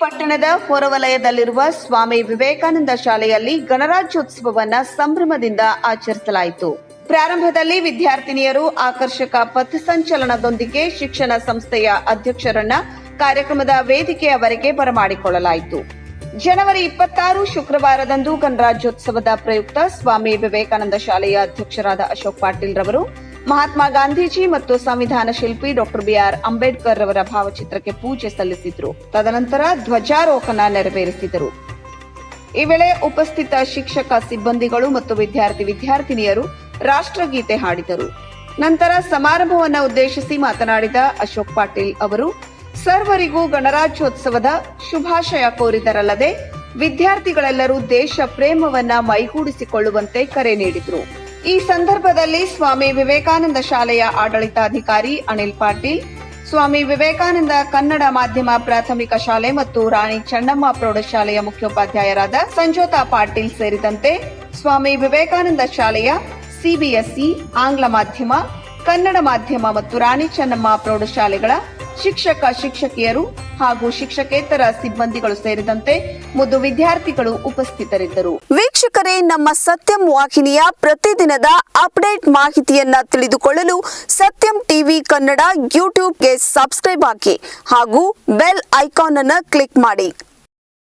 ಪಟ್ಟಣದ ಹೊರವಲಯದಲ್ಲಿರುವ ಸ್ವಾಮಿ ವಿವೇಕಾನಂದ ಶಾಲೆಯಲ್ಲಿ ಗಣರಾಜ್ಯೋತ್ಸವವನ್ನ ಸಂಭ್ರಮದಿಂದ ಆಚರಿಸಲಾಯಿತು. ಪ್ರಾರಂಭದಲ್ಲಿ ವಿದ್ಯಾರ್ಥಿನಿಯರು ಆಕರ್ಷಕ ಪಥಸಂಚಲನದೊಂದಿಗೆ ಶಿಕ್ಷಣ ಸಂಸ್ಥೆಯ ಅಧ್ಯಕ್ಷರನ್ನ ಕಾರ್ಯಕ್ರಮದ ವೇದಿಕೆಯವರೆಗೆ ಬರಮಾಡಿಕೊಳ್ಳಲಾಯಿತು. ಜನವರಿ ಇಪ್ಪತ್ತಾರು ಶುಕ್ರವಾರದಂದು ಗಣರಾಜ್ಯೋತ್ಸವದ ಪ್ರಯುಕ್ತ ಸ್ವಾಮಿ ವಿವೇಕಾನಂದ ಶಾಲೆಯ ಅಧ್ಯಕ್ಷರಾದ ಅಶೋಕ್ ಪಾಟೀಲ್ ರವರು ಮಹಾತ್ಮ ಗಾಂಧೀಜಿ ಮತ್ತು ಸಂವಿಧಾನ ಶಿಲ್ಪಿ ಡಾಕ್ಟರ್ ಬಿಆರ್ ಅಂಬೇಡ್ಕರ್ ಅವರ ಭಾವಚಿತ್ರಕ್ಕೆ ಪೂಜೆ ಸಲ್ಲಿಸಿದ್ರು. ತದನಂತರ ಧ್ವಜಾರೋಹಣ ನೆರವೇರಿಸಿದರು. ಈ ವೇಳೆ ಉಪಸ್ಥಿತ ಶಿಕ್ಷಕ, ಸಿಬ್ಬಂದಿಗಳು ಮತ್ತು ವಿದ್ಯಾರ್ಥಿ, ವಿದ್ಯಾರ್ಥಿನಿಯರು ರಾಷ್ಟ್ರಗೀತೆ ಹಾಡಿದರು. ನಂತರ ಸಮಾರಂಭವನ್ನು ಉದ್ದೇಶಿಸಿ ಮಾತನಾಡಿದ ಅಶೋಕ್ ಪಾಟೀಲ್ ಅವರು, ಸರ್ವರಿಗೂ ಗಣರಾಜ್ಯೋತ್ಸವದ ಶುಭಾಶಯ ಕೋರಿದರಲ್ಲದೆ, ವಿದ್ಯಾರ್ಥಿಗಳೆಲ್ಲರೂ ದೇಶ ಪ್ರೇಮವನ್ನ ಮೈಗೂಡಿಸಿಕೊಳ್ಳುವಂತೆ ಕರೆ ನೀಡಿದರು. ಈ ಸಂದರ್ಭದಲ್ಲಿ ಸ್ವಾಮಿ ವಿವೇಕಾನಂದ ಶಾಲೆಯ ಆಡಳಿತಾಧಿಕಾರಿ ಅನಿಲ್ ಪಾಟೀಲ್, ಸ್ವಾಮಿ ವಿವೇಕಾನಂದ ಕನ್ನಡ ಮಾಧ್ಯಮ ಪ್ರಾಥಮಿಕ ಶಾಲೆ ಮತ್ತು ರಾಣಿ ಚೆನ್ನಮ್ಮ ಪ್ರೌಢಶಾಲೆಯ ಮುಖ್ಯೋಪಾಧ್ಯಾಯರಾದ ಸಂಜೋತಾ ಪಾಟೀಲ್ ಸೇರಿದಂತೆ ಸ್ವಾಮಿ ವಿವೇಕಾನಂದ ಶಾಲೆಯ ಸಿಬಿಎಸ್ಇ ಆಂಗ್ಲ ಮಾಧ್ಯಮ, ಕನ್ನಡ ಮಾಧ್ಯಮ ಮತ್ತು ರಾಣಿ ಚೆನ್ನಮ್ಮ ಪ್ರೌಢಶಾಲೆಗಳ ಶಿಕ್ಷಕ, ಶಿಕ್ಷಕಿಯರು ಹಾಗೂ ಶಿಕ್ಷಕೇತರ ಸಿಬ್ಬಂದಿಗಳು ಸೇರಿದಂತೆ ಮುದ್ದು ವಿದ್ಯಾರ್ಥಿಗಳು ಉಪಸ್ಥಿತರಿದ್ದರು. ವೀಕ್ಷಕರೇ, ನಮ್ಮ ಸತ್ಯಂ ವಾಹಿನಿಯ ಪ್ರತಿದಿನದ ಅಪ್ಡೇಟ್ ಮಾಹಿತಿಯನ್ನ ತಿಳಿದುಕೊಳ್ಳಲು ಸತ್ಯಂ ಟಿವಿ ಕನ್ನಡ ಯೂಟ್ಯೂಬ್ಗೆ ಸಬ್ಸ್ಕ್ರೈಬ್ ಹಾಕಿ ಹಾಗೂ ಬೆಲ್ ಐಕಾನ್ ಅನ್ನು ಕ್ಲಿಕ್ ಮಾಡಿ.